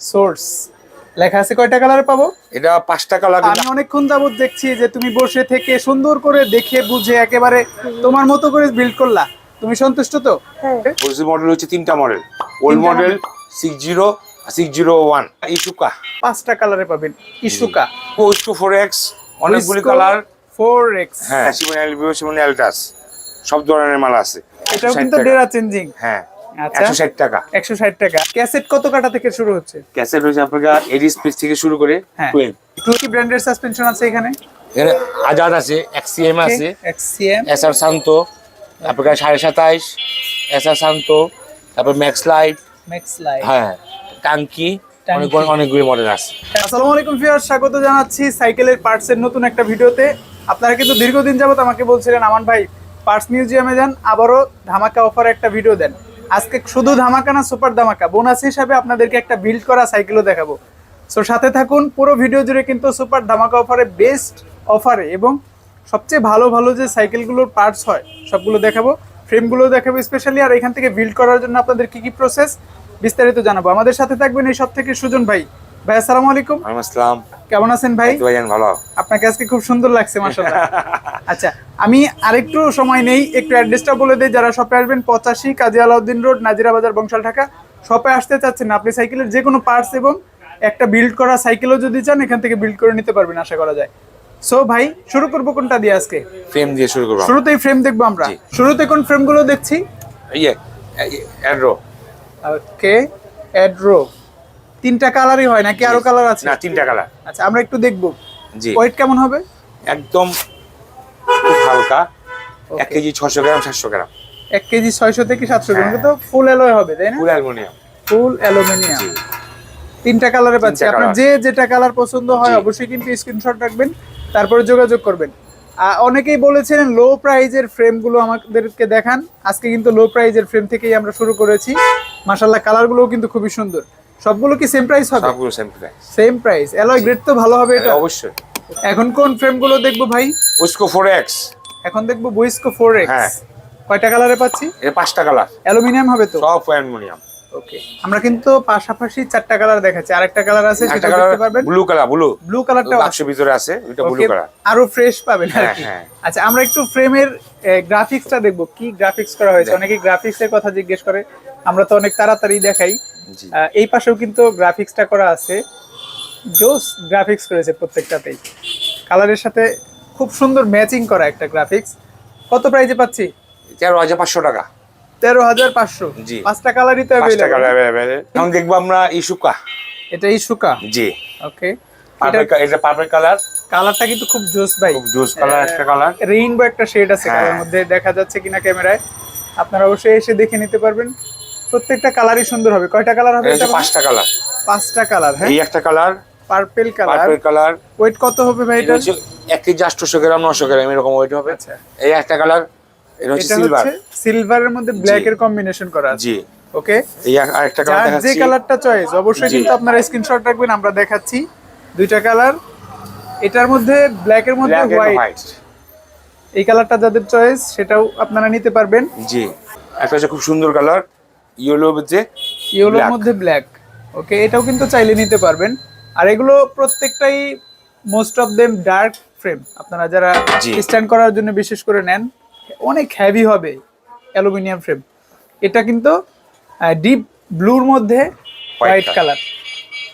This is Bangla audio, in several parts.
সোর্স। লেখা আছে কয়টা কালার পাবো? এটা পাঁচটা কালার আমি অনেকক্ষণ যাবত দেখছি যে তুমি বসে থেকে সুন্দর করে দেখে বুঝে একেবারে তোমার মতো করে বিল্ড করলা। তুমি সন্তুষ্ট তো? ওরিজিনাল মডেল হচ্ছে তিনটা model old model six zero six zero one ইসুকা। পাঁচটা কালারে পাবেন ইসুকা। পোস্টো ফোর এক্স অনেকগুলি কালার। ফোর এক্স হ্যাঁ সিমন এলবিও সিমন এলটাস সব ধরনের মাল আছে। এটাও কিন্তু। ডেরা চেঞ্জিং হ্যাঁ। একশো ষাট টাকা। একশো ষাট টাকা। ক্যাসেট কত কাটা থেকে শুরু হচ্ছে? ক্যাসেট হচ্ছে আপনার এডি স্পেস থেকে শুরু করে হ্যাঁ। টুয়েলভ কি ব্র্যান্ডের সাসপেনশন আছে এখানে? এখানে আজাদ আছে এক্সিএম আছে এক্সিএম এস আর শান্ত আপনার সাড়ে সাতাইশ এস আর শান্ত তারপর ম্যাক্স লাইট ম্যাক্স লাইট হ্যাঁ টাঙ্কি। অনেকগুলি মডেল আছে। আসসালামু আলাইকুম ভিউয়ার স্বাগত জানাচ্ছি সাইকেলের পার্টসের নতুন একটা ভিডিওতে। আপনারা কিন্তু দীর্ঘদিন যাবত আমাকে বলছিলেন আমান ভাই পার্টস মিউজিয়ামে যান আবারও ধামাকা অফার একটা ভিডিও দেন। আজকে শুধু ধামাকা না সুপার ধামাকা? বোনাস হিসাবে আপনাদেরকে একটা বিল্ড করা সাইকেলও দেখাবো। সো সাথে থাকুন, পুরো ভিডিও জুড়ে কিন্তু সুপার ধামাকা অফারে বেস্ট অফারে এবং সবচেয়ে ভালো ভালো যে সাইকেলগুলোর পার্টস হয়, সবগুলো দেখাবো। ফ্রেমগুলো দেখাবো স্পেশালি আর এখান থেকে বিল্ড করার জন্য আপনাদের কি কি প্রসেস বিস্তারিত জানাব। আমাদের সাথে থাকবেন এই সব থেকে সুজন ভাই। ভাই আসসালামু আলাইকুম। আসসালাম। কেমন আছেন ভাই? ভাইজান ভালো। আপনাকে আজকে খুব সুন্দর লাগছে মাশাআল্লাহ। আচ্ছা আমি আরেকটু সময় নেই একটু অ্যাড্রেসটা বলে দিই যারা শপে আসবেন পঁচাশি কাজী আলাউদ্দিন রোড নাজিরা বাজার বংশাল ঢাকা। শপে আসতে চাচ্ছেন আপনি সাইকেলের যে কোনো পার্টস এবং একটা বিল্ড করা সাইকেলও যদি চান এখান থেকে বিল্ড করে নিতে পারবেন আশা করা যায়। সো ভাই শুরু করব কোনটা দিয়ে আজকে? ফ্রেম দিয়ে শুরু করব শুরুতেই ফ্রেম দেখব আমরা। শুরুতে কোন ফ্রেমগুলো দেখছি? ইয়ে অ্যাড্রো ওকে অ্যাড্রো তিনটা কালারই হয় নাকি আরও কালার আছে? না তিনটা কালার। আচ্ছা আমরা একটু দেখব। জি। ওয়েট কেমন হবে? একদম খুব হালকা। এক কেজি ছশো গ্রাম সাতশো গ্রাম। এক কেজি ছয়শো থেকে সাতশো গ্রাম। হ্যাঁ। তো ফুল অ্যালয় হবে তাই না? Full aluminium. Full aluminium. তিনটা কালারে পাচ্ছি। আপনার যে যেটা কালার পছন্দ হয় অবশ্যই কিন্তু স্ক্রিনশট রাখবেন তারপরে যোগাযোগ করবেন। অনেকেই বলেছিলেন লো প্রাইজের ফ্রেমগুলো আমাদেরকে দেখান। আজকে কিন্তু লো প্রাইজের ফ্রেম থেকেই আমরা শুরু করেছি। মাশাল্লাহ কালারগুলোও কিন্তু খুবই সুন্দর। সবগুলো কি সেম প্রাইস হবে? সবগুলো same price same price alloy grade তো ভালো হবে এটা। অবশ্যই। এখন কোন ফ্রেমগুলো দেখব ভাই? উস্কো ফোর এক্স এখন দেখব বইস্কো ফোর এক্স হ্যাঁ। কয়টা কালারে পাচ্ছি? এটা পাঁচটা কালার অ্যালুমিনিয়াম হবে তো? সব অ্যালুমিনিয়াম। ওকে। আমরা কিন্তু পাশাপাশি চারটা কালার দেখাচ্ছি। আরেকটা কালার আছে সেটা দেখতে পারবেন? ব্লু কালার ব্লু ব্লু কালারটা বাক্সের ভিতরে আছে ওইটা ব্লু কালার আরও ফ্রেশ পাবেন আর হ্যাঁ, কি। হ্যাঁ। আচ্ছা আমরা একটু ফ্রেমের গ্রাফিক্সটা দেখব। কি গ্রাফিক্স করা হয়েছে? অনেকে গ্রাফিক্সের কথা জিজ্ঞেস করে। আমরা তো অনেক তাড়াতাড়ি দেখাই। এই পাশেও কিন্তু গ্রাফিক্সটা করা আছে। জোস গ্রাফিক্স করেছে প্রত্যেকটাতেই। কালারের সাথে খুব সুন্দর ম্যাচিং করা একটা গ্রাফিক্স কত প্রাইজে পাচ্ছি? তেরো হাজার পাঁচশো টাকা। তেরো হাজার পাঁচশো। জি। পাঁচটা কালারই তো এখন দেখব আমরা ইসুকা। এটা ইসুকা? জি। ওকে এটা পার্পল কালার কালারটা কিন্তু খুব জোস ভাই। খুব জুস কালার একটা কালার রেইনবো একটা শেড আছে হ্যাঁ। কালার মধ্যে। দেখা যাচ্ছে কিনা ক্যামেরায় আপনারা অবশ্যই এসে দেখে নিতে পারবেন। প্রত্যেকটা কালারই সুন্দর হবে। কয়টা কালার হবে এটা পাঁচটা কালার। পাঁচটা কালার হ্যাঁ? এই একটা colour purple colour. Purple colour. Wait কত হবে ভাই এটা এক কেজি আটশোশো গ্রাম নশো গ্রাম এরকম ওইটা হবে। আচ্ছা। এই একটা কালার এটা হচ্ছে সিলভার সিলভারের মধ্যে ব্ল্যাক এর কম্বিনেশন করা আছে। জি। ওকে এই আরেকটা কালার যার যে কালারটা চয়েস অবশ্যই কিন্তু আপনারা স্ক্রিনশট রাখবেন আমরা দেখাচ্ছি। দুইটা কালার। এটার মধ্যে ব্ল্যাক এর মধ্যে হোয়াইট হোয়াইট এই কালারটা যাদের চয়েস সেটাও আপনারা নিতে পারবেন। জি। একটা হচ্ছে খুব সুন্দর কালার। ইয়েলো হচ্ছে ইয়েলোর মধ্যে ব্ল্যাক ওকে এটাও কিন্তু চাইলে নিতে পারবেন। আর এগুলো প্রত্যেকটাই most of them dark frame আপনারা যারা স্ট্যান্ড করার জন্য বিশেষ করে নেন অনেক হ্যাভি হবে অ্যালুমিনিয়াম ফ্রেম এটা কিন্তু ডিপ ব্লুর মধ্যে হোয়াইট কালার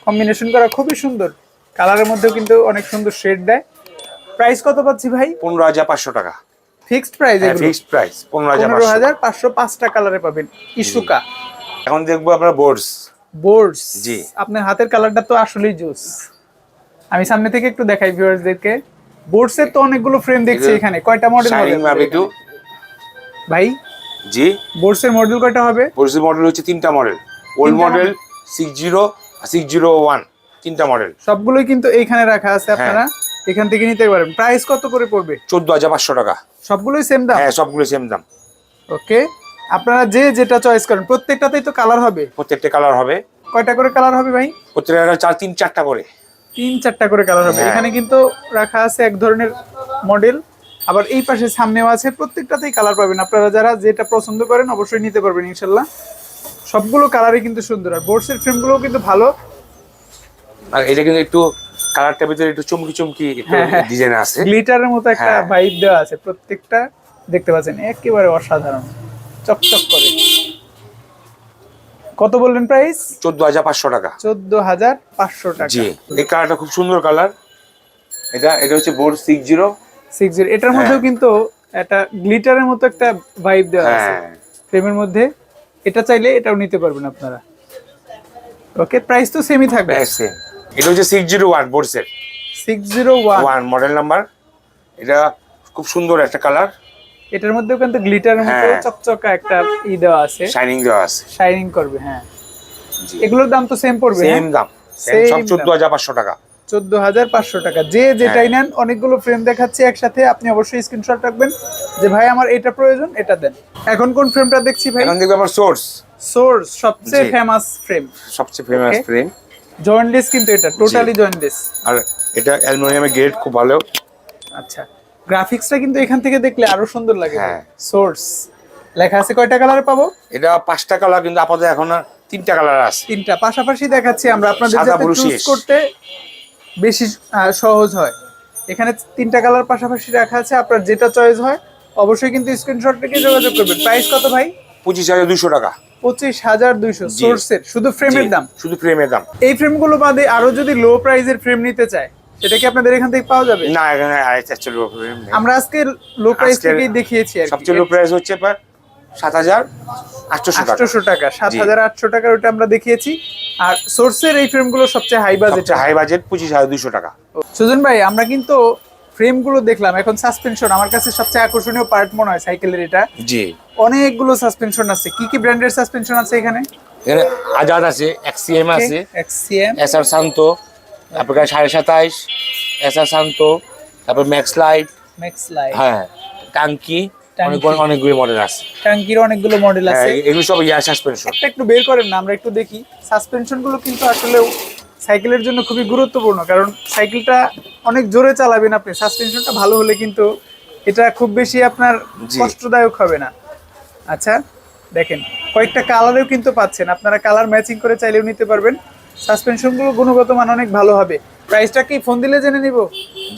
কম্বিনেশন করা খুবই সুন্দর। কালারের মধ্যেও কিন্তু অনেক সুন্দর শেড দেয়। প্রাইস কত পাচ্ছি ভাই? পনেরো হাজার পাঁচশো টাকা। ফিক্সড প্রাইস হ্যাঁ ফিক্সড প্রাইস পনেরো হাজার পনেরো পাঁচশো হাজার পাঁচশো পাঁচটা কালারে পাবেন। ইসুকা। এখন দেখব আপনার বোর্ডস বোর্ডস জি। আপনার হাতের কালারটা তো আসলেই জুস আমি সামনে থেকে একটু দেখাই ভিউয়ার্সদেরকে বোর্ডস এর তো অনেকগুলো ফ্রেম দেখছি এখানে। কয়টা মডেল হবে একটু। ভাই? জি। বোর্ডস এর মডেল কয়টা হবে? বোর্ডস মডেল হচ্ছে তিনটা model old model six zero six zero one তিনটা মডেল সবগুলোই কিন্তু এইখানে রাখা আছে আপনারা। এখান থেকে নিতে পারবেন। প্রাইস কত করে পড়বে? চোদ্দ হাজার পাঁচশো টাকা। সবগুলোই সেম দাম? হ্যাঁ সবগুলোই সেম দাম। ওকে আপনারা যে যেটা চয়েস করেন প্রত্যেকটাতেই তো কালার হবে? প্রত্যেকটা কালার হবে। কয়টা করে কালার হবে ভাই? প্রত্যেকটা চার তিন চারটা করে। তিন চারটা করে কালার হবে। হ্যাঁ। এখানে কিন্তু রাখা আছে এক ধরনের মডেল আবার এই পাশে সামনেও আছে প্রত্যেকটাতেই কালার পাবেন। আপনারা যারা যেটা পছন্দ করেন অবশ্যই নিতে পারবেন ইনশাল্লাহ। সবগুলো কালারই কিন্তু সুন্দর। আর বোর্ডসের ফ্রেমগুলোও কিন্তু ভালো। আর এটা কিন্তু একটু কালারটার ভিতরে একটু চমকি চমকি হ্যাঁ, হ্যাঁ। ডিজাইন আছে। গ্লিটারের মতো একটা হ্যাঁ। ভাইব দেওয়া আছে প্রত্যেকটা দেখতে পাচ্ছেন একেবারে অসাধারণ চকচক করে। কত বললেন প্রাইস চোদ্দ হাজার পাঁচশো টাকা। চোদ্দ হাজার পাঁচশো টাকা। জি এই কালারটা খুব সুন্দর কালার। এটা এটা হচ্ছে board six zero six zero এটার মধ্যেও কিন্তু একটা গ্লিটারের মতো একটা ভাইব দেওয়া আছে। হ্যাঁ। ফ্রেমের মধ্যে এটা চাইলে এটাও নিতে পারবেন আপনারা। ওকে প্রাইস তো সেমই থাকবে। same. এটা হচ্ছে six zero one board six zero one model number এটা খুব সুন্দর একটা কালার এটার মধ্যেও কিন্তু গ্লিটারের মতো হ্যাঁ। চকচকা একটা ই দেওয়া আছে। শাইনিং দেওয়া আছে। শাইনিং করবে হ্যাঁ। এগুলোর দাম তো সেম পড়বে সেম হ্যাঁ দাম। সব। চোদ্দ হাজার পাঁচশো টাকা। চোদ্দ হাজার পাঁচশো টাকা। যে যেটাই হ্যাঁ। নেন অনেকগুলো ফ্রেম দেখাচ্ছি একসাথে। আপনি অবশ্যই স্ক্রিনশট রাখবেন যে ভাই আমার এটা প্রয়োজন এটা দেন। এখন কোন ফ্রেমটা দেখছি ভাই? এখন দেখব আমার সোর্স সোর্স সবচেয়ে। ফেমাস ফ্রেম সবচেয়ে ফেমাস ফ্রেম জয়েন্টলেস কিন্তু এটা টোটালি জয়েন্টলেস আর এটা অ্যালুমিনিয়ামের গ্রেড খুব ভালো। আচ্ছা গ্রাফিক্সটা কিন্তু এখান থেকে দেখলে আরও সুন্দর লাগে। হ্যাঁ। সোর্স লেখা আছে কয়টা কালারে পাবো? এটা পাঁচটা কালার কিন্তু আপাতত এখন তিনটা কালার আছে। তিনটা। পাশাপাশি দেখাচ্ছি আমরা আপনাদের যাতে চুজ। করতে বেশি সহজ হয়। এখানে তিনটা কালার পাশাপাশি রাখা আছে আপনার যেটা চয়েস হয় অবশ্যই কিন্তু স্ক্রিনশট থেকে যোগাযোগ করবেন। প্রাইস কত ভাই? পঁচিশ হাজার দুশো টাকা। পঁচিশ হাজার দুইশো সোর্সের শুধু ফ্রেমের দাম? শুধু ফ্রেমের দাম। এই ফ্রেমগুলো বাদে আরও যদি লো প্রাইজের ফ্রেম নিতে চায় সেটা কি আপনাদের এখান থেকে পাওয়া যাবে? না এখানে লো ফ্রেম আমরা আজকে লো প্রাইস থেকেই দেখিয়েছি আর সবচেয়ে লো প্রাইস হচ্ছে প্রায় সাত হাজার আটশোশো টাকা। সাত হাজার আটশো টাকার ওটা আমরা দেখিয়েছি। আর সোর্সের এই ফ্রেমগুলো সবচেয়ে হাই বাজেট হাই বাজেট পঁচিশ হাজার দুশো টাকা। সুজন ভাই আমরা কিন্তু ফ্রেমগুলো দেখলাম। এখন সাসপেনশন আমার কাছে সবচেয়ে আকর্ষণীয় পার্ট মনে হয় সাইকেলের এটা। জি। অনেকগুলো সাসপেনশন আছে। কি কি ব্র্যান্ডের সাসপেনশন আছে এখানে? এখানে আজাদ আছে এক্সিএম আছে এক্সিএম এসআর শান্ত তারপরে সাড়ে সাতাইশ এসআর শান্ত তারপর ম্যাক্স লাইট ম্যাক্স লাইট হ্যাঁ টাঙ্কি অনেক টাঙ্কি। অনেকগুলো মডেল আছে। টাঙ্কির অনেকগুলো মডেল আছে। এগুলো সব ইয়ার সাসপেনশন একটা একটু বের করেন না আমরা একটু দেখি। সাসপেনশনগুলো কিন্তু আসলে সাইকেলের জন্য খুবই গুরুত্বপূর্ণ কারণ সাইকেলটা অনেক জোরে চালাবেন আপনি। সাসপেনশনটা ভালো হলে কিন্তু এটা খুব বেশি আপনার কষ্টদায়ক হবে না। আচ্ছা দেখেন কয়েকটা কালারেও কিন্তু পাচ্ছেন। আপনারা কালার ম্যাচিং করে চাইলেও নিতে পারবেন। সাসপেনশনগুলো গুণগত মান অনেক ভালো হবে। প্রাইসটা কি ফোন দিলে জেনে নিব?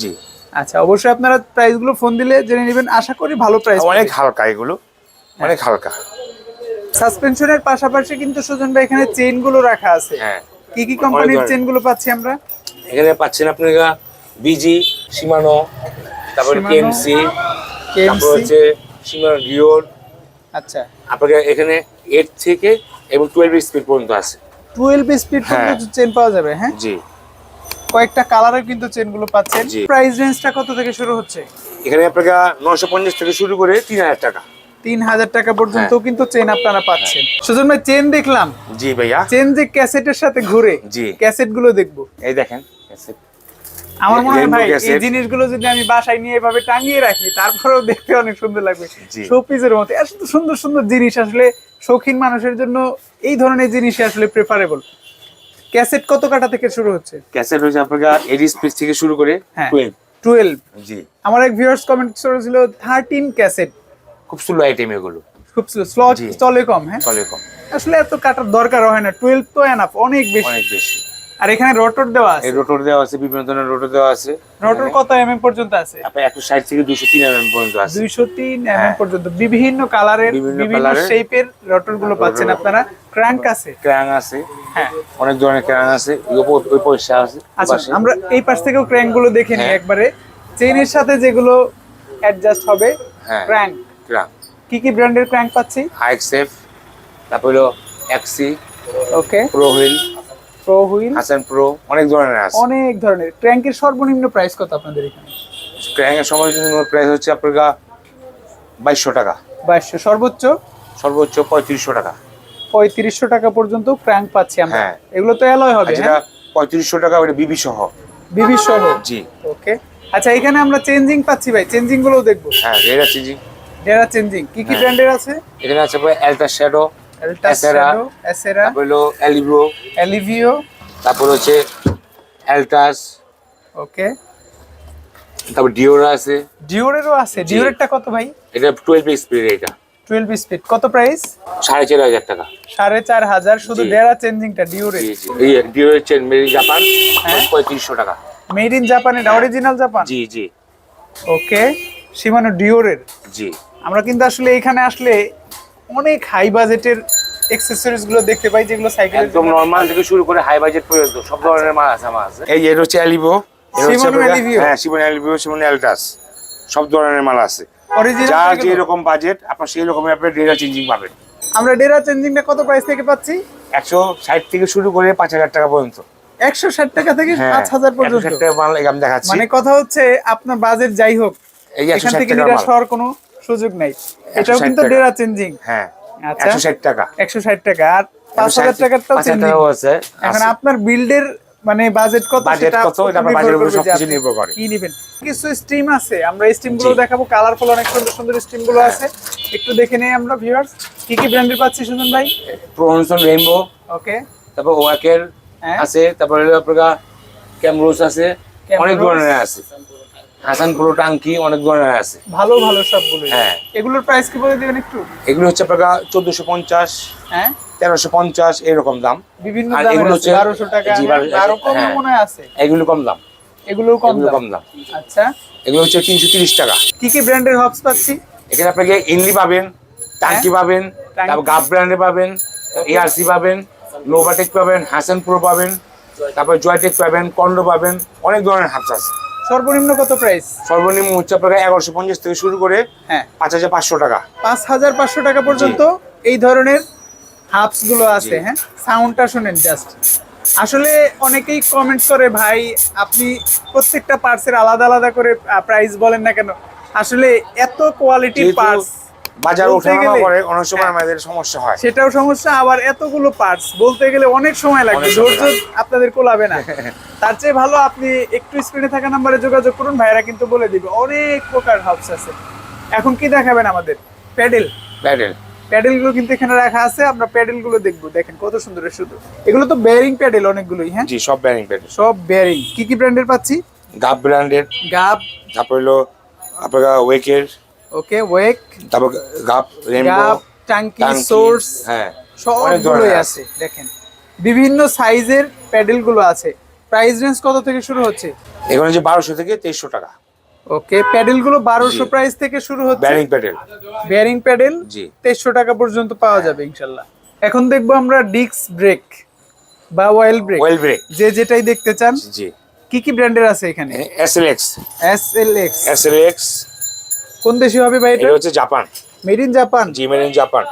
জি। আচ্ছা অবশ্যই আপনারা প্রাইসগুলো ফোন দিলে জেনে নেবেন। আশা করি ভালো প্রাইস অনেক হালকা এগুলো। অনেক হালকা। সাসপেনশনের পাশাপাশি কিন্তু সুজন ভাই এখানে চেইনগুলো রাখা আছে। হ্যাঁ। কি কি কোম্পানির ধরনের। চেনগুলো পাচ্ছি আমরা? এখানে পাচ্ছেন আপনারা বিজি সীমানো তারপরে কেএমসি তারপর হচ্ছে সীমানো ডিওর আচ্ছা। আপনাকে এখানে এইট থেকে এবং টুয়েলভ স্পিড পর্যন্ত আছে। টুয়েলভ স্পিড হ্যাঁ। পর্যন্ত চেন পাওয়া যাবে হ্যাঁ? জি। কয়েকটা কালারের কিন্তু চেনগুলো পাচ্ছেন। প্রাইস রেঞ্জটা কত থেকে শুরু হচ্ছে? এখানে আপনারা নশো পঞ্চাশ থেকে শুরু করে তিন হাজার টাকা। তিন হাজার টাকা পর্যন্ত হ্যাঁ। কিন্তু চেন আপনারা পাচ্ছেন। সুজন ভাই চেন দেখলাম। জি ভাইয়া। চেন যে ক্যাসেটের সাথে ঘুরে জি। ক্যাসেটগুলো দেখব। এই দেখেন আমার মনে হয় ভাই এই জিনিসগুলো যদি আমি বাসায় নিয়ে এভাবে টাঙিয়ে রাখি তারপরেও দেখতে অনেক সুন্দর লাগবে। শোপিসের মতো। এত সুন্দর সুন্দর জিনিস আসলে শৌখিন মানুষের জন্য এই ধরনের জিনিসই আসলে প্রেফারেবল ক্যাসেট কত কাটা থেকে শুরু হচ্ছে? ক্যাসেট হচ্ছে আপনারা এইট স্পিড থেকে শুরু করে হ্যাঁ। টুয়েলভ টুয়েলভ জি। আমার এক ভিউয়ার্স কমেন্ট করেছিল থার্টিন ক্যাসেট খুব স্লো আইটেম এগুলো। খুব স্লো জি। চলে কম হ্যাঁ? চলে কম। আসলে এত কাটার দরকার হয় না টুয়েলভ তো এনাফ অনেক বেশি। অনেক বেশি। আর এখানে রোটর দেওয়া আছে। রোটর দেওয়া আছে বিভিন্ন ধরনের রোটর দেওয়া আছে। রোটর কত এমএম পর্যন্ত আছে? একশো ষাট থেকে দুশো তিন এমএম পর্যন্ত আছে। দুইশো তিন এমএম হ্যাঁ। পর্যন্ত। বিভিন্ন কালারের বিভিন্ন শেপের রোটরগুলো পাচ্ছেন আপনারা। ক্র্যাঙ্ক আছে। ক্র্যাং আছে। হ্যাঁ। অনেক ধরনের ক্র্যাং আছে। ওই পয়সা আছে। আচ্ছা আমরা এই পাশ থেকেও ক্র্যাঙ্কগুলো দেখে নিই হ্যাঁ। একবারে। চেইনের সাথে যেগুলো অ্যাডজাস্ট হবে হ্যাঁ। ক্র্যাঙ্ক ক্র্যাং কি কি ব্র্যান্ডের ক্র্যাঙ্ক পাচ্ছি? আইএক্সএফ তারপর হলো এক্সি okay pro wheel pro wheel? Hasan pro অনেক ধরনের আছে। অনেক ধরনের। ক্র্যাঙ্কের সর্বনিম্ন প্রাইস কত আপনাদের এখানে? সময় জন্য প্রাইস হচ্ছে আপনার বাইশশো টাকা। বাইশশো। সর্বোচ্চ? সর্বোচ্চ পঁয়ত্রিশশো টাকা। পঁয়ত্রিশশো টাকা পর্যন্ত ক্র্যাঙ্ক পাচ্ছি আমরা। হ্যাঁ। এগুলো তো অ্যালয় হবে যেটা পঁয়ত্রিশশো টাকা ওটা বিবি সহ। বিবি সহ? জি। ওকে আচ্ছা এখানে আমরা চেঞ্জিং পাচ্ছি ভাই। চেঞ্জিংগুলো দেখব। হ্যাঁ রেড আছে জি ডেরা চেঞ্জিং কি কি হ্যাঁ। ব্র্যান্ডের আছে? এখানে আছে অ্যালটা শ্যাডো অ্যালিব্রো এলিভিও তারপর হচ্ছে অ্যালটাস ওকে তারপর ডিওরা আছে ডিওরেরও আছে ডিওরেরটা কত ভাই? এটা টুয়েলভ স্পিড এটা। টুয়েলভ স্পিড কত প্রাইস সাড়ে চার হাজার টাকা। সাড়ে চার হাজার। শুধু। ডেরা চেঞ্জিংটা ডিওরে জি জি। ডিওরের চেন মেড ইন জাপান হ্যাঁ। পঁয়ত্রিশশো টাকা। মেড ইন জাপান এটা অরিজিনাল জাপান জি জি। ওকে সীমানো ডিওরের জি। আমরা কিন্তু আসলে এখানে আসলে অনেক হাই বাজেটের অ্যাক্সেসরিজগুলো দেখতে পাই যেগুলো সাইকেলের একদম নর্মাল থেকে শুরু করে হাই বাজেট পর্যন্ত সব ধরনের মাল আছে আমার আছে এই এর হচ্ছে অ্যালিভো? হ্যাঁ শিবন অ্যালিভো শিবন অ্যালটাস সব ধরনের মাল আছে। অরিজিনাল যার যে রকম বাজেট আপনার সেই রকমের আপনি ডেটা চেঞ্জিং পাবেন। আমরা ডেরা চেঞ্জিংটা কত প্রাইস থেকে পাচ্ছি? একশো ষাট থেকে শুরু করে পাঁচ হাজার টাকা পর্যন্ত। একশো ষাট টাকা থেকে হ্যাঁ পাঁচ হাজার পর্যন্ত ষাট টাকা মাল এই আমি দেখাচ্ছি। মানে কথা হচ্ছে আপনার বাজেট যাই হোক এই একশো এখান ষাট থেকে টাকা নিরাশ হওয়ার কোনো সুযোগ নাই। এটাও কিন্তু ডেরা চেঞ্জিং হ্যাঁ আচ্ছা। একশো ষাট টাকা। একশো ষাট টাকা। আর পাঁচ হাজার টাকারটাও পাঁচ হাজার চেঞ্জিং আছে এখন আপনার বিল্ডের মানে বাজেট কত সেটা কত, এটা আপনার এর উপর সবকিছু নির্ভর করে। কি নেবেন। কিছু স্ট্রিম আছে আমরা এই স্ট্রিমগুলো দেখাবো। কালারফুল অনেক সুন্দর সুন্দর স্ট্রিমগুলো হ্যাঁ। আছে। একটু দেখে নেই আমরা ভিউয়ার্স কি কি ব্র্যান্ডের পাচ্ছি সুজন ভাই? প্রনসন রেইনবো ওকে। তারপর ওয়াকের হ্যাঁ। আছে তারপরে আপনার ক্যামরোস আছে। অনেক ধরনের আছে। হাসান প্রো টাঙ্কি অনেক ধরনের আছে। ভালো ভালো সবগুলো হ্যাঁ। এগুলোর প্রাইস কি বলে দিবেন একটু? এগুলো হচ্ছে আপনার চোদ্দশো পঞ্চাশ হ্যাঁ। তেরোশো পঞ্চাশ এরকম দাম। বিভিন্ন আর এগুলো হচ্ছে- বারোশো টাকা আরও কম হ্যাঁ। মনে আছে। এগুলো কম দাম। এগুলোও কম এগুলো কম দাম। আচ্ছা। এগুলো হচ্ছে তিনশো তিরিশ টাকা। কি কি ব্র্যান্ডের হবস পাচ্ছি? এখানে আপনাকে ইনলি পাবেন টাঙ্কি পাবেন তারপর গাব ব্র্যান্ডে পাবেন এআরসি পাবেন নোভাটেক পাবেন হাসান প্রো পাবেন তারপর জয়টেক পাবেন কন্ডো পাবেন অনেক ধরনের হাবস আছে। সর্বনিম্ন কত প্রাইস সর্বনিম্ন হচ্ছে আপনাকে এগারোশো পঞ্চাশ থেকে শুরু করে হ্যাঁ। পাঁচ হাজার পাঁচশো টাকা। পাঁচ হাজার পাঁচশো টাকা পর্যন্ত এই ধরনের হাফসগুলো আছে হ্যাঁ? সাউন্ডটা শোনেন জাস্ট আসলে অনেকেই কমেন্ট করে ভাই আপনি প্রত্যেকটা পার্টসের আলাদা আলাদা করে প্রাইস বলেন না কেন? আসলে এত কোয়ালিটির পার্স পার্টস বাজার গেলে- করে অনেক সময় হ্যাঁ। আমাদের সমস্যা হয়। সেটাও সমস্যা আবার এতগুলো পার্টস বলতে গেলে অনেক সময় লাগবে ধৈর্য আপনাদের কোলাবে না। তার চেয়ে ভালো আপনি একটু স্ক্রিনে থাকা নাম্বারে যোগাযোগ করুন ভাইরা কিন্তু বলে দিবে অনেক প্রকার হাবস আছে। এখন কি দেখাবেন আমাদের? প্যাডেল। প্যাডেল। প্যাডেলগুলো কিন্তু এখানে রাখা আছে আমরা প্যাডেলগুলো দেখব দেখেন কত সুন্দর শুধু এগুলো তো বেয়ারিং প্যাডেল অনেকগুলোই হ্যাঁ? জি সব ব্যারিং প্যাডেল। সব বেয়ারিং কি কি ব্র্যান্ডের পাচ্ছি? গাব ব্র্যান্ডের গাব তারপর হলো আপনার ওয়েকের ওকে ওয়েক তারপর রেনবো গাব টাঙ্কি সোর্স হ্যাঁ সবগুলোই আছে। দেখেন। বিভিন্ন সাইজের প্যাডেলগুলো আছে। প্রাইস রেঞ্জ কত থেকে শুরু হচ্ছে? এখানে যে বারোশো থেকে তেইশশো টাকা। ওকে প্যাডেলগুলো বারোশো জি। প্রাইস থেকে শুরু হচ্ছে? ব্যারিং প্যাডেল বেয়ারিং প্যাডেল জি। তেইশশো টাকা পর্যন্ত পাওয়া যাবে ইনশাল্লাহ। এখন দেখব আমরা ডিস্ক ব্রেক বা অয়েল ব্রেক। Oil brake. যে যেটাই দেখতে চান। জি। কি কি ব্র্যান্ডের আছে এখানে? এস এল এক্স কোন দেশি হবে ভাই এটা? হচ্ছে জাপান। মেড ইন জাপান জি মেড ইন জাপান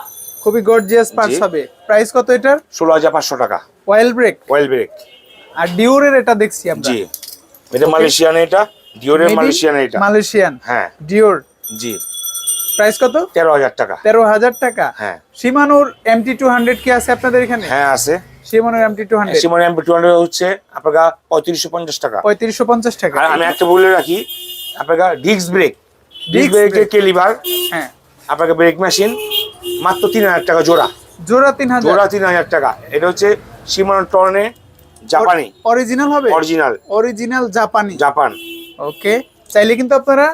খুবই গর্জিয়াস পার্টস হবে। প্রাইস কত এটার? ষোলো হাজার পাঁচশো টাকা। অয়েল ব্রেক অয়েল ব্রেক আর ডিওরের এটা দেখছি আমরা। জি। এটা। মালয়েশিয়ান এটা ডিওরের মালয়েশিয়ান এটা। মালয়েশিয়ান হ্যাঁ। ডিওর জি। প্রাইস কত? তেরো হাজার টাকা। তেরো হাজার টাকা। হ্যাঁ। সীমানোর এমটি টু হান্ড্রেড কি আছে আপনাদের এখানে? হ্যাঁ আছে। সীমানোর MT two hundred MP two hundred হচ্ছে আপনার পঁয়ত্রিশশো পঞ্চাশ টাকা। পঁয়ত্রিশশো পঞ্চাশ টাকা। আর আমি একটা বলে রাখি আপনার ডিস্ক ব্রেক ডিস্ক ব্রেকের কেলিভার হ্যাঁ। আপনাকে ব্রেক মেশিন মাত্র তিন হাজার টাকা জোড়া। জোড়া তিন হাজার। জোড়া তিন হাজার টাকা। এটা হচ্ছে সীমানো টর্নে জাপানি অরিজিনাল হবে? অরিজিনাল অরিজিনাল জাপানি জাপান ওকে চাইলে কিন্তু আপনারা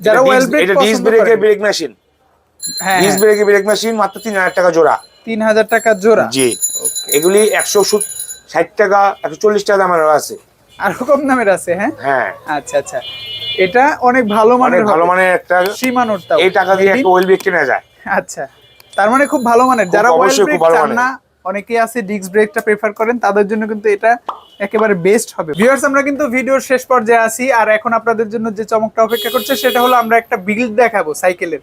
যারা ওয়েল ব্রেক এটা ডিস্ক ব্রেকের ব্রেক মেশিন হ্যাঁ ডিস্ক ব্রেকের ব্রেক মেশিন মাত্র তিন হাজার টাকা জোড়া। তিন হাজার টাকা জোড়া। জি। এগুলি একশো ষাট টাকা একশো চল্লিশ টাকা দামের আছে। আরও কম দামের আছে হ্যাঁ? হ্যাঁ। আচ্ছা আচ্ছা। এটা অনেক ভালো মানের ভালো মানের একটা এই টাকা দিয়ে একটা ব্রেক কেনা যায়। আচ্ছা। তার মানে খুব ভালো মানের। যারা ব্রেক চান না অনেকেই আছে ডিস্ক ব্রেকটা প্রেফার করেন তাদের জন্য কিন্তু এটা একেবারে বেস্ট হবে। ভিউয়ার্স আমরা কিন্তু ভিডিওর শেষ পর্যায়ে আছি আর এখন আপনাদের জন্য যে চমকটা অপেক্ষা করছে সেটা হলো আমরা একটা বিল্ড দেখাবো সাইকেলের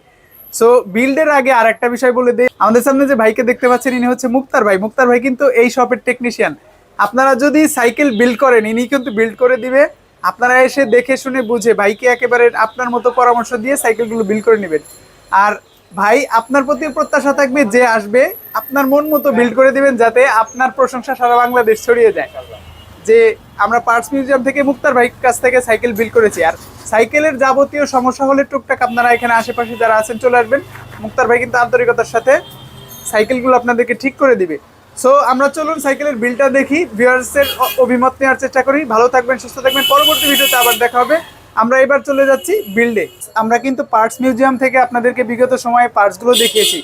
সো বিল্ডের আগে আর একটা বিষয় বলে দিই। আমাদের সামনে যে ভাইকে দেখতে পাচ্ছেন ইনি হচ্ছে মুক্তার ভাই। মুক্তার ভাই কিন্তু এই শপের টেকনিশিয়ান আপনারা যদি সাইকেল বিল্ড করেন, ইনি কিন্তু বিল্ড করে দিবে। আপনারা এসে দেখে শুনে বুঝে, ভাইকে একেবারে আপনার মতো পরামর্শ দিয়ে সাইকেলগুলো বিল্ড করে নেবেন। আর ভাই, আপনার প্রতি প্রত্যাশা থাকবে যে আসবে, আপনার মন মতো বিল্ড করে দিবেন যাতে আপনার প্রশংসা সারা বাংলাদেশ ছড়িয়ে যায়। যে আমরা পার্টস মিউজিয়াম থেকে মুক্তার ভাই কাছ থেকে সাইকেল বিল্ড করেছি। আর সাইকেলের যাবতীয় সমস্যা হলে টুকটাক আপনারা এখানে আশেপাশে যারা আছেন চলে আসবেন। মুক্তার ভাই কিন্তু আন্তরিকতার সাথে সাইকেলগুলো আপনাদেরকে ঠিক করে দিবে। সো আমরা চলুন সাইকেলের বিলটা দেখি। ভিউয়ার্সের অভিমত নেওয়ার চেষ্টা করি। ভালো থাকবেন, সুস্থ থাকবেন। পরবর্তী ভিডিওতে আবার দেখা হবে। আমরা এবার চলে যাচ্ছি বিল্ডে। আমরা কিন্তু পার্টস মিউজিয়াম থেকে আপনাদেরকে বিগত সময়ে পার্টসগুলো দেখিয়েছি।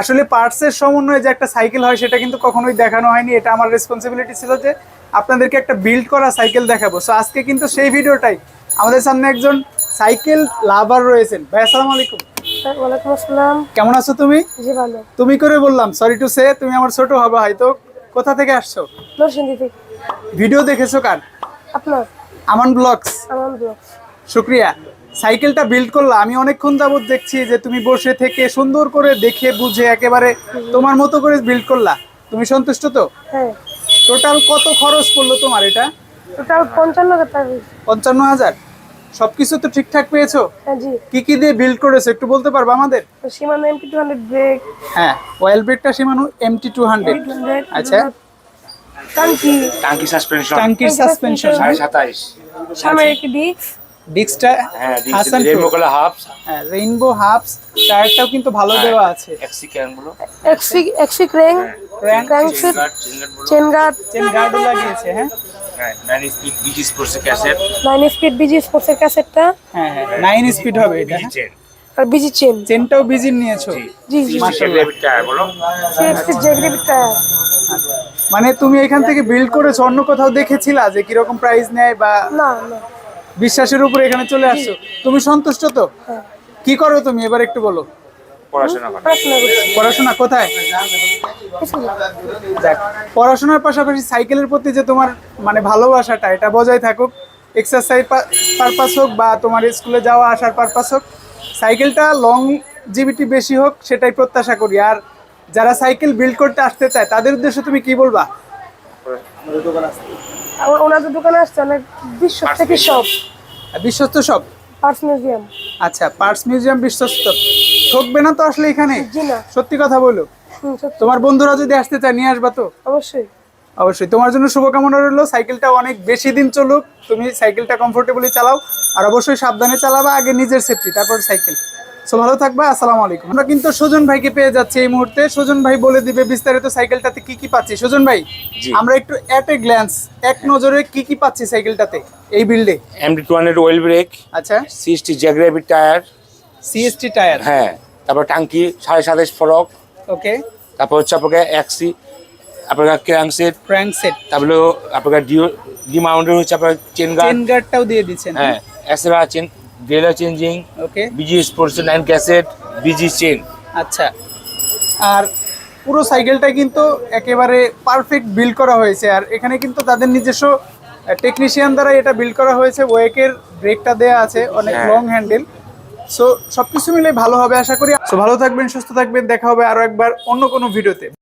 আসলে পার্টসের সমন্বয়ে যে একটা সাইকেল হয়, সেটা কিন্তু কখনোই দেখানো হয়নি। এটা আমার রেসপন্সিবিলিটি ছিল যে আপনাদেরকে একটা বিল্ড করা সাইকেল দেখাবো। সো আজকে কিন্তু সেই ভিডিওটাই। আমাদের সামনে একজন সাইকেল লাভার রয়েছেন। ভাই, আসসালামু আলাইকুম। ওয়ালাইকুম আসসালাম। কেমন আছো তুমি? জি ভালো। তুমি করে বললাম সরি টু সে তুমি আমার ছোট হবে হয়তো। কোথা থেকে আসছো? নরসিংদী থেকে। ভিডিও দেখেছ কার? আপনার? আমান ব্লগস। শুক্রিয়া। সাইকেলটা বিল্ড করলা আমি অনেকক্ষণ যাবত দেখছি যে তুমি বসে থেকে সুন্দর করে দেখে বুঝে একেবারে তোমার মতো করে বিল্ড করলা। তুমি সন্তুষ্ট তো? হ্যাঁ। টোটাল কত খরচ পড়ল তোমার এটা? টোটাল পঞ্চান্ন হাজার পঞ্চান্ন হাজার? সবকিছু তো ঠিকঠাক পেয়েছ? হ্যাঁ জি। কি কি দিয়ে বিল্ড করেছ? একটু বলতে পারবা আমাদের? তো Shimano MP two hundred brake হ্যাঁ অয়েল ব্রেকটা সীমানু এমটি টু হান্ড্রেড আচ্ছা। টাঙ্কি টাঙ্কি সাসপেনশন টাঙ্কির সাসপেনশন সাড়ে সাতাইশ। সামনে একটি ডিস্ক ডিস্কটা হ্যাঁ হাসান রেমো কালার হাফ রেইনবো হাফস টায়ারটাও কিন্তু ভালো দেওয়া আছে। এক্সি ক্যানগুলো এক্সি এক্সি crank chain chain guard chain গার্ডও লাগিয়েছে হ্যাঁ। হ্যাঁ nine speed BG sports cassette nine speed BG স্পোর্টসের ক্যাসেটটা হ্যাঁ হ্যাঁ নাইন স্পিড হবে এটা আর বিজি চেন চেনটাও বিজির নিয়েছো? জি জি মাশাআল্লাহ। বলো। সিএফসি জেগ্রিপ টায়ার মানে তুমি এখান থেকে বিল্ড করেছ অন্য কোথাও দেখেছিলা যে কীরকম প্রাইস নেয় বা না না। বিশ্বাসের উপরে এখানে চলে আসছো? তুমি সন্তুষ্ট তো? হ্যাঁ। কি করো তুমি? এবার একটু বলো। পড়াশোনা পড়াশোনা কোথায়। যাক পড়াশোনার পাশাপাশি সাইকেলের প্রতি যে তোমার মানে ভালোবাসাটা এটা বজায় থাকুক। এক্সারসাইজ পারপাস হোক বা তোমার স্কুলে যাওয়া আসার পারপাস হোক সাইকেলটা লং জিবিটি বেশি হোক সেটাই প্রত্যাশা করি। আর যারা সাইকেল বিল্ড করতে আসতে চায় তাদের উদ্দেশ্যে তুমি কি বলবা? আর ওনাদের দোকানে আসছে অনেক বিশ্ব থেকে সব। বিশ্বস্ত সব? Parts museum. আচ্ছা পার্টস মিউজিয়াম বিশ্বস্ত। ঠকবে না তো আসলে এখানে? সত্যি কথা বলো। তোমার বন্ধুরা যদি আসতে চায় নিয়ে আসবা তো? অবশ্যই। অবশ্যই। তোমার জন্য শুভকামনা রইল। সাইকেলটা অনেক বেশি দিন চলুক। তুমি সাইকেলটা কমফোর্টেবলি চালাও। আর অবশ্যই সাবধানে চালাবা আগে নিজের সেফটি তারপর সাইকেল। সো ভালো থাকবা আসসালামু আলাইকুম। আমরা কিন্তু সুজন ভাইকে পেয়ে যাচ্ছি এই মুহূর্তে। সুজন ভাই বলে দিবে বিস্তারিত সাইকেলটাতে কি কি পাচ্ছি। সুজন ভাই আমরা একটু অ্যাট এ গ্ল্যান্স এক নজরে কি কি পাচ্ছি সাইকেলটাতে এই বিল্ডে M D two hundred oil brake আচ্ছা। CST জ্যাগ্রাবি tyre C S T tyre হ্যাঁ তারপর টাঙ্কি সাড়ে সাতাইশ ফরক। ওকে তারপর হচ্ছে আপনাকে এক্সি আপনার ক্র্যাঙ্কসেট ক্র্যাঙ্ক সেট তারপরে আপনার ডিও ডি মাউন্টেন হচ্ছে আপনার চেন গার্ড চেন গার্ডটাও দিয়ে দিচ্ছেন। হ্যাঁ এসরা চেন ডেলা changing okay BG sports nine cassette BG chain আচ্ছা। আর পুরো সাইকেলটা কিন্তু একেবারে পারফেক্ট বিল্ড করা হয়েছে। আর এখানে কিন্তু তাদের নিজস্ব টেকনিশিয়ান দ্বারা এটা বিল্ড করা হয়েছে। ওয়েকের ব্রেকটা দেয়া আছে অনেক। লং হ্যান্ডেল সো সবকিছু মিলে ভালো হবে, আশা করি। সো ভালো থাকবেন, সুস্থ থাকবেন, দেখা হবে আরও একবার অন্য কোনো ভিডিওতে।